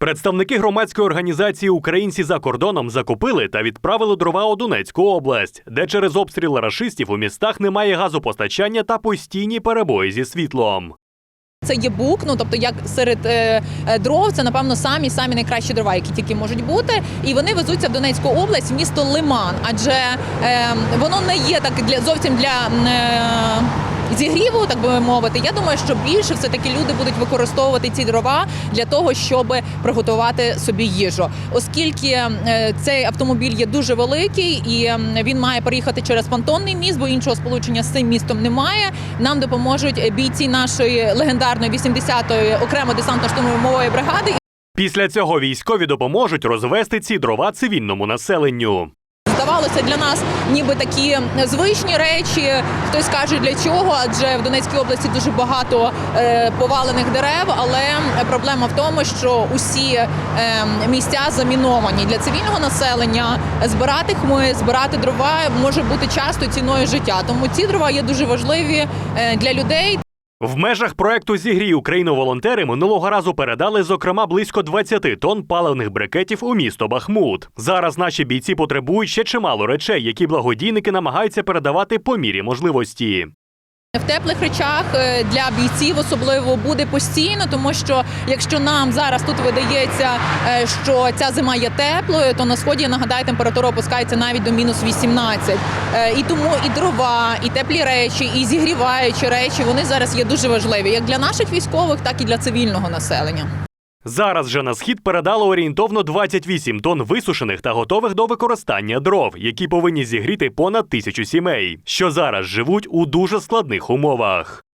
Представники громадської організації Українці за кордоном закупили та відправили дрова у Донецьку область, де через обстріл рашистів у містах немає газопостачання та постійні перебої зі світлом. Це є бук, ну тобто як серед е, е, дров, це напевно самі самі найкращі дрова, які тільки можуть бути. І вони везуться в Донецьку область, в місто Лиман, адже е, воно не є так для зовсім для. Е, Зігріву, так би мовити, я думаю, що більше все таки люди будуть використовувати ці дрова для того, щоб приготувати собі їжу, оскільки е, цей автомобіль є дуже великий і він має переїхати через понтонний міст, бо іншого сполучення з цим містом немає. Нам допоможуть бійці нашої легендарної 80-ї окремо десантно-штурмової бригади. Після цього військові допоможуть розвести ці дрова цивільному населенню. Здавалося для нас ніби такі звичні речі. Хтось каже для чого, адже в Донецькій області дуже багато е, повалених дерев. Але проблема в тому, що усі е, місця заміновані для цивільного населення. Збирати хми, збирати дрова може бути часто ціною життя. Тому ці дрова є дуже важливі е, для людей. В межах проекту Зігрій Україну волонтери минулого разу передали, зокрема, близько 20 тонн паливних брикетів у місто Бахмут. Зараз наші бійці потребують ще чимало речей, які благодійники намагаються передавати по мірі можливості. В теплих речах е, для бійців особливо буде постійно, тому що якщо нам зараз тут видається, е, що ця зима є теплою, то на сході я нагадаю, температура опускається навіть до мінус 18. Е, І тому і дрова, і теплі речі, і зігріваючі речі вони зараз є дуже важливі як для наших військових, так і для цивільного населення. Зараз же на схід передало орієнтовно 28 тонн висушених та готових до використання дров, які повинні зігріти понад тисячу сімей, що зараз живуть у дуже складних умовах.